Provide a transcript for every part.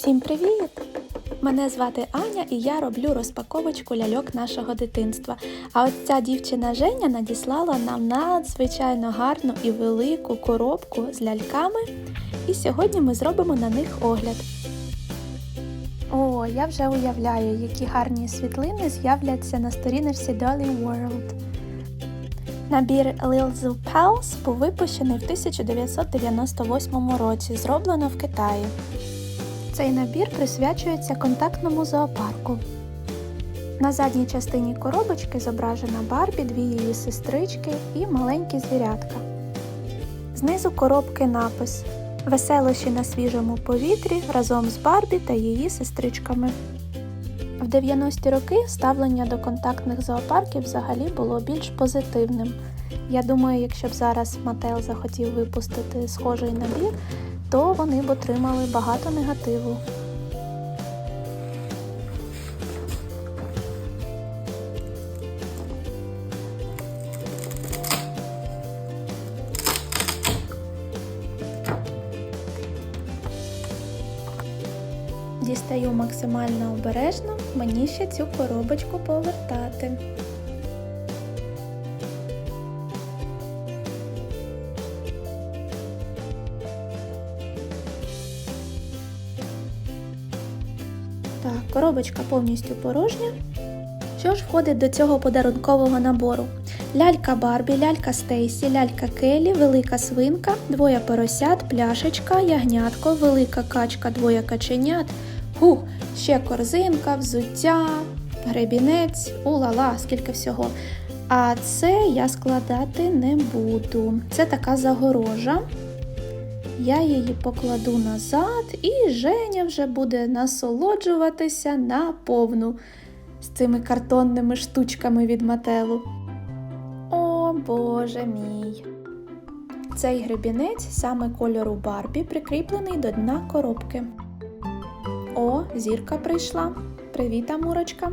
Всім привіт! Мене звати Аня і я роблю розпаковочку ляльок нашого дитинства. А ось ця дівчина Женя надіслала нам надзвичайно гарну і велику коробку з ляльками. І сьогодні ми зробимо на них огляд. О, я вже уявляю, які гарні світлини з'являться на сторіночці Dolly World. Набір Lil Zoo Pals був випущений в 1998 році, зроблено в Китаї. Цей набір присвячується контактному зоопарку. На задній частині коробочки зображена Барбі, дві її сестрички і маленькі звірятка. Знизу коробки напис Веселощі на свіжому повітрі разом з Барбі та її сестричками. В 90-ті роки ставлення до контактних зоопарків взагалі було більш позитивним. Я думаю, якщо б зараз Мател захотів випустити схожий набір, то вони б отримали багато негативу. Дістаю максимально обережно, мені ще цю коробочку повертати. Так, коробочка повністю порожня. Що ж входить до цього подарункового набору? Лялька Барбі, лялька Стейсі, лялька Келі, велика свинка, двоє поросят, пляшечка, ягнятко, велика качка, двоє каченят. Хух, ще корзинка, взуття, гребінець, улала, скільки всього. А це я складати не буду. Це така загорожа. Я її покладу назад, і Женя вже буде насолоджуватися на повну з цими картонними штучками від мателу. О, боже мій! Цей гребінець саме кольору Барбі прикріплений до дна коробки. О, зірка прийшла. Привіт, Амурочка.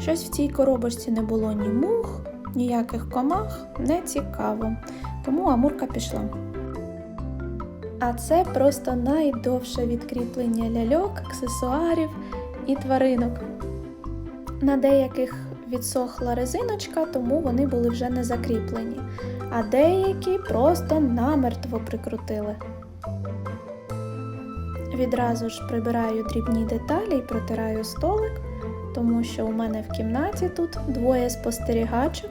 Щось в цій коробочці не було ні мух, ніяких комах, не цікаво. Тому Амурка пішла. А це просто найдовше відкріплення ляльок, аксесуарів і тваринок. На деяких відсохла резиночка, тому вони були вже не закріплені, а деякі просто намертво прикрутили. Відразу ж прибираю дрібні деталі і протираю столик, тому що у мене в кімнаті тут двоє спостерігачок,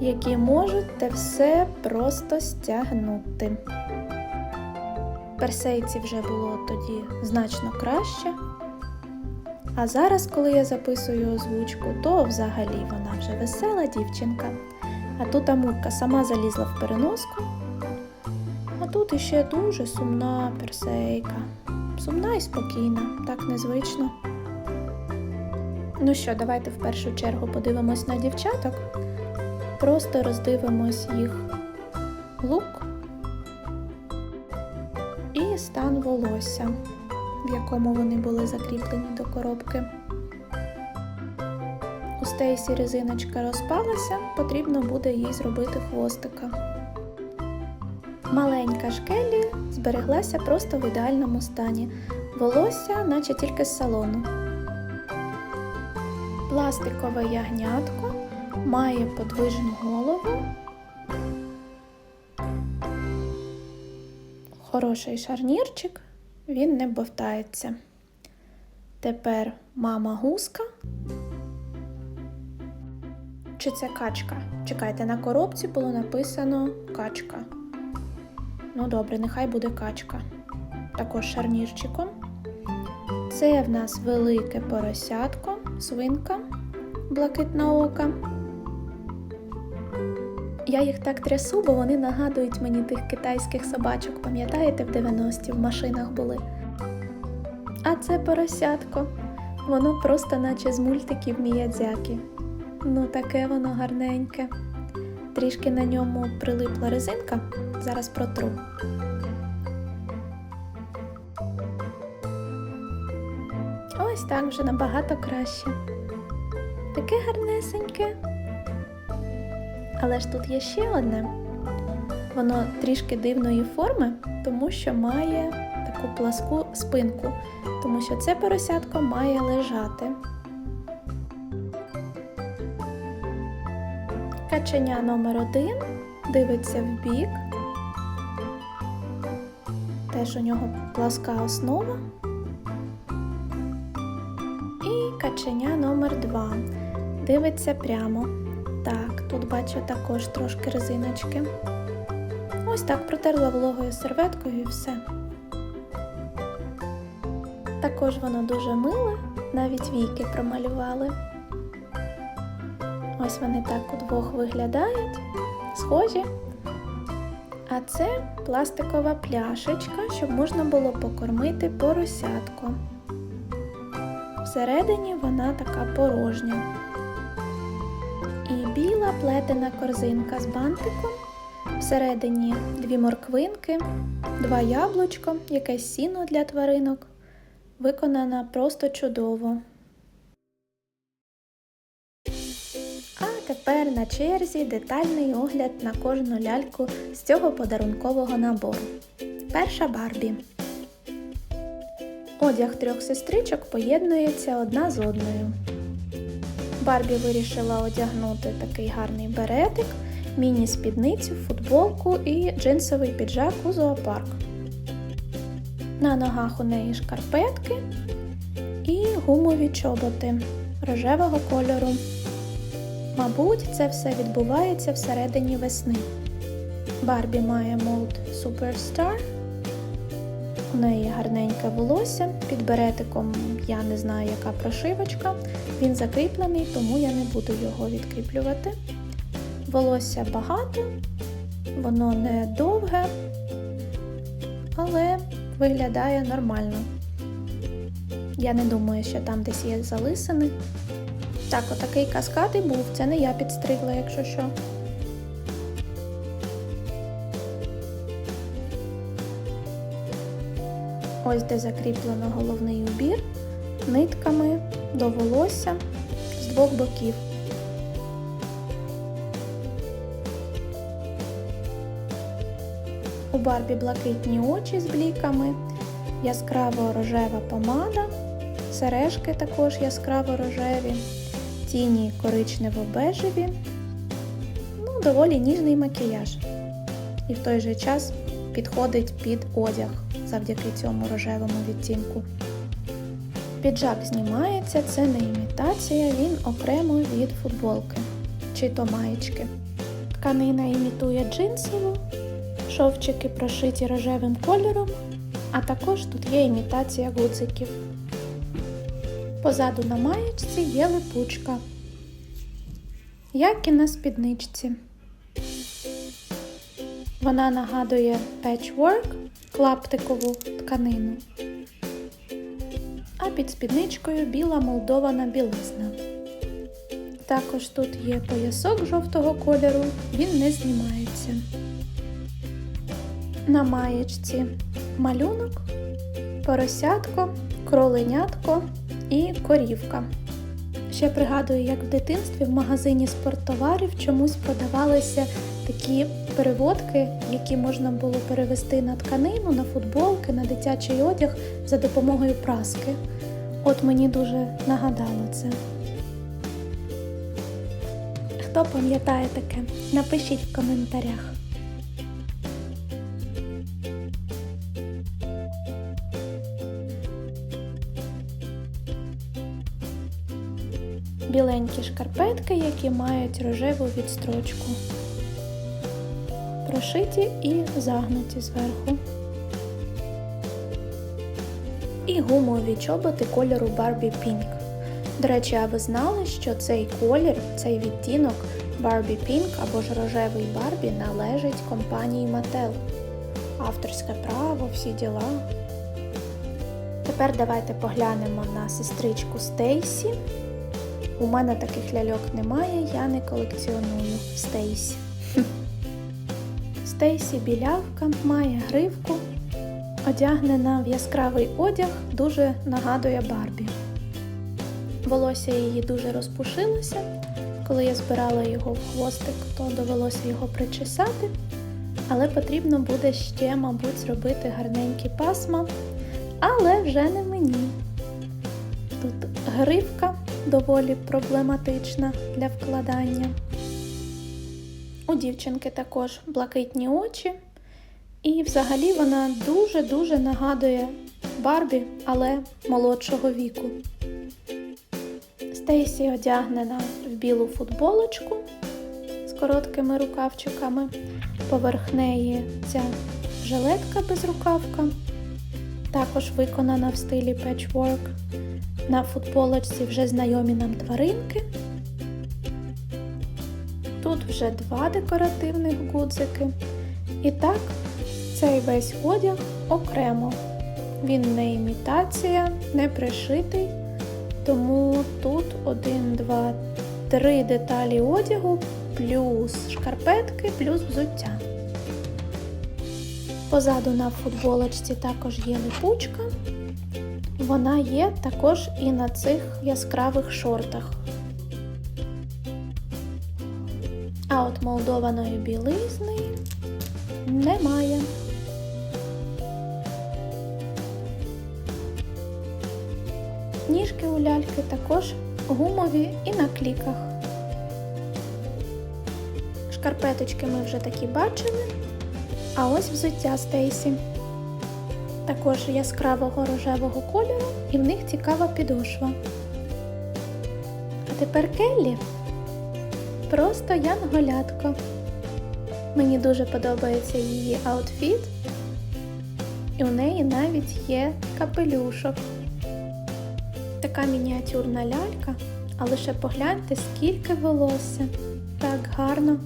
які можуть те все просто стягнути. Персейці вже було тоді значно краще. А зараз, коли я записую озвучку, то взагалі вона вже весела дівчинка. А тут Амурка сама залізла в переноску. А тут іще дуже сумна персейка. Сумна і спокійна, так незвично. Ну що, давайте в першу чергу подивимось на дівчаток. Просто роздивимось їх лук і стан волосся, в якому вони були закріплені до коробки. У Стейсі резиночка розпалася, потрібно буде їй зробити хвостика. Маленька шкелі збереглася просто в ідеальному стані. Волосся, наче тільки з салону. Пластикове ягнятко має подвижну голову. Хороший шарнірчик, він не бовтається. Тепер мама гуска. Чи це качка? Чекайте, на коробці було написано качка. Ну добре, нехай буде качка. Також шарнірчиком. Це в нас велике поросятко, свинка, блакитна ока. Я їх так трясу, бо вони нагадують мені тих китайських собачок, пам'ятаєте, в 90-ті в машинах були. А це поросятко. Воно просто наче з мультиків Міядзякі. Ну, таке воно гарненьке. Трішки на ньому прилипла резинка, зараз протру. Так вже набагато краще. Таке гарнесеньке. Але ж тут є ще одне. Воно трішки дивної форми, тому що має таку пласку спинку, тому що це поросятко має лежати. Каченя номер один дивиться в бік. Теж у нього пласка основа. Каченя номер 2 дивиться прямо. Так, тут бачу також трошки резиночки. Ось так протерла вологою серветкою і все. Також воно дуже миле, навіть війки промалювали. Ось вони так удвох виглядають, схожі. А це пластикова пляшечка, щоб можна було покормити поросятко. Всередині вона така порожня. І біла плетена корзинка з бантиком. Всередині дві морквинки, два яблучка, якесь сіно для тваринок. Виконана просто чудово. А тепер на черзі детальний огляд на кожну ляльку з цього подарункового набору. Перша Барбі. Одяг трьох сестричок поєднується одна з одною. Барбі вирішила одягнути такий гарний беретик, міні-спідницю, футболку і джинсовий піджак у зоопарк. На ногах у неї шкарпетки і гумові чоботи рожевого кольору. Мабуть, це все відбувається всередині весни. Барбі має молд Superstar. У неї гарненьке волосся. Під беретиком я не знаю, яка прошивочка. Він закріплений, тому я не буду його відкріплювати. Волосся багато, воно не довге, але виглядає нормально. Я не думаю, що там десь є залисини. Так, отакий каскад і був. Це не я підстригла, якщо що. Ось де закріплено головний убір нитками до волосся з двох боків. У Барбі блакитні очі з бліками, яскраво рожева помада, сережки також яскраво рожеві, тіні коричнево-бежеві, ну, доволі ніжний макіяж. І в той же час підходить під одяг завдяки цьому рожевому відтінку. Піджак знімається, це не імітація, він окремо від футболки чи то маєчки. Тканина імітує джинсову, шовчики прошиті рожевим кольором, а також тут є імітація гудзиків. Позаду на маєчці є липучка, як і на спідничці. Вона нагадує patchwork, клаптикову тканину. А під спідничкою біла молдована білизна. Також тут є поясок жовтого кольору, він не знімається. На маєчці малюнок, поросятко, кроленятко і корівка. Ще пригадую, як в дитинстві в магазині спорттоварів чомусь продавалися такі переводки, які можна було перевести на тканину, на футболки, на дитячий одяг за допомогою праски. От мені дуже нагадало це. Хто пам'ятає таке? Напишіть в коментарях. Біленькі шкарпетки, які мають рожеву відстрочку. Прошиті і загнуті зверху. І гумові чоботи кольору Barbie Pink. До речі, а ви знали, що цей колір, цей відтінок Barbie Pink або ж рожевий Барбі належить компанії Mattel. Авторське право, всі діла. Тепер давайте поглянемо на сестричку Стейсі. У мене таких ляльок немає, я не колекціоную Стейсі. Стейсі білявка має гривку, одягнена в яскравий одяг, дуже нагадує Барбі. Волосся її дуже розпушилося. Коли я збирала його в хвостик, то довелося його причесати, але потрібно буде ще, мабуть, зробити гарненькі пасма але вже не мені. Тут гривка доволі проблематична для вкладання. У дівчинки також блакитні очі, і взагалі вона дуже-дуже нагадує Барбі, але молодшого віку. Стейсі одягнена в білу футболочку з короткими рукавчиками. Поверх неї ця жилетка безрукавка, також виконана в стилі петчворк. На футболочці вже знайомі нам тваринки. Тут вже два декоративних гудзики. І так, цей весь одяг окремо. Він не імітація, не пришитий. Тому тут один, два, три деталі одягу, плюс шкарпетки, плюс взуття. Позаду на футболочці також є липучка. Вона є також і на цих яскравих шортах. Молдованої білизни немає. Ніжки у ляльки також гумові і на кліках. Шкарпеточки ми вже такі бачили. А ось взуття Стейсі. Також яскравого рожевого кольору і в них цікава підошва. А тепер Келлі. Просто янголятко. Мені дуже подобається її аутфіт, і у неї навіть є капелюшок. Така мініатюрна лялька, а лише погляньте, скільки волосся. Так гарно.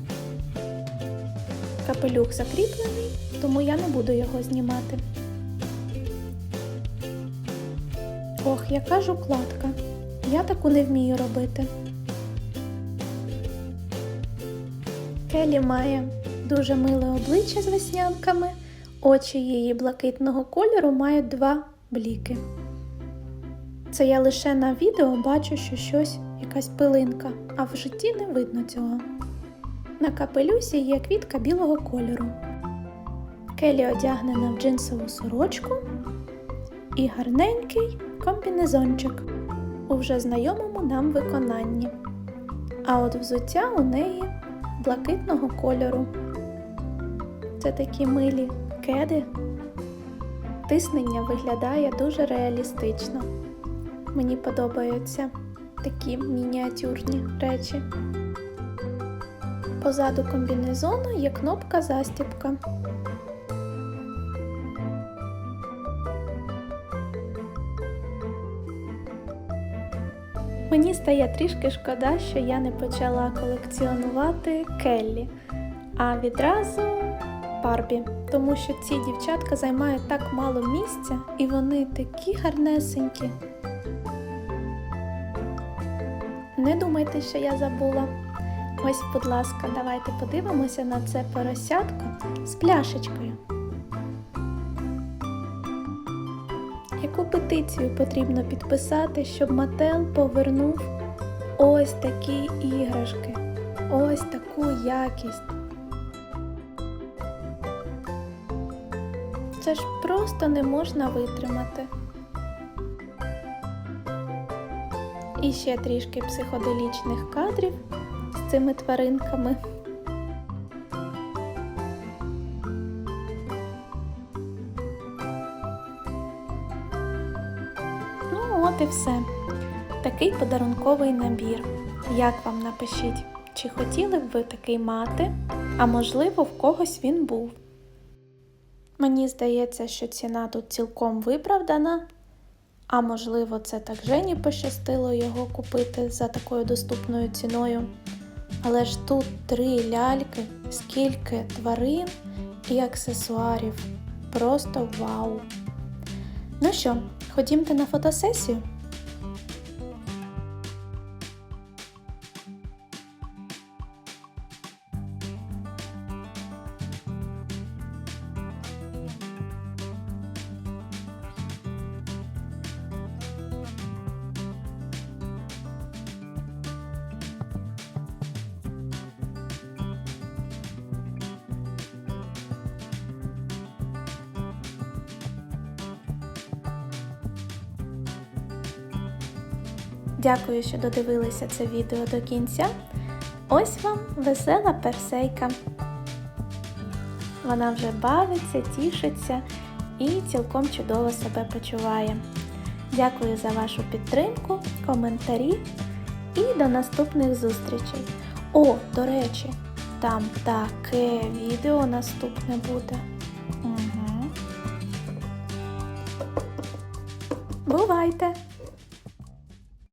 Капелюх закріплений, тому я не буду його знімати. Ох, яка ж укладка. Я таку не вмію робити. Келі має дуже миле обличчя з веснянками, очі її блакитного кольору мають два бліки. Це я лише на відео бачу, що щось якась пилинка, а в житті не видно цього. На капелюсі є квітка білого кольору. Келі одягнена в джинсову сорочку і гарненький комбінезончик у вже знайомому нам виконанні. А от взуття у неї блакитного кольору. Це такі милі кеди. Тиснення виглядає дуже реалістично. Мені подобаються такі мініатюрні речі. Позаду комбінезону є кнопка застібка. Мені стає трішки шкода, що я не почала колекціонувати Келлі, а відразу Барбі, тому що ці дівчатка займають так мало місця і вони такі гарнесенькі. Не думайте, що я забула. Ось, будь ласка, давайте подивимося на це поросятко з пляшечкою. Петицію потрібно підписати, щоб Мател повернув ось такі іграшки, ось таку якість. Це ж просто не можна витримати. І ще трішки психоделічних кадрів з цими тваринками. Все. Такий подарунковий набір. Як вам напишіть, чи хотіли б ви такий мати, а можливо, в когось він був. Мені здається, що ціна тут цілком виправдана, а можливо, це так Жені пощастило його купити за такою доступною ціною. Але ж тут три ляльки, скільки тварин і аксесуарів. Просто вау! Ну що, ходімте на фотосесію? Дякую, що додивилися це відео до кінця. Ось вам весела персейка. Вона вже бавиться, тішиться і цілком чудово себе почуває. Дякую за вашу підтримку, коментарі і до наступних зустрічей. О, до речі, там таке відео наступне буде. Угу. Бувайте!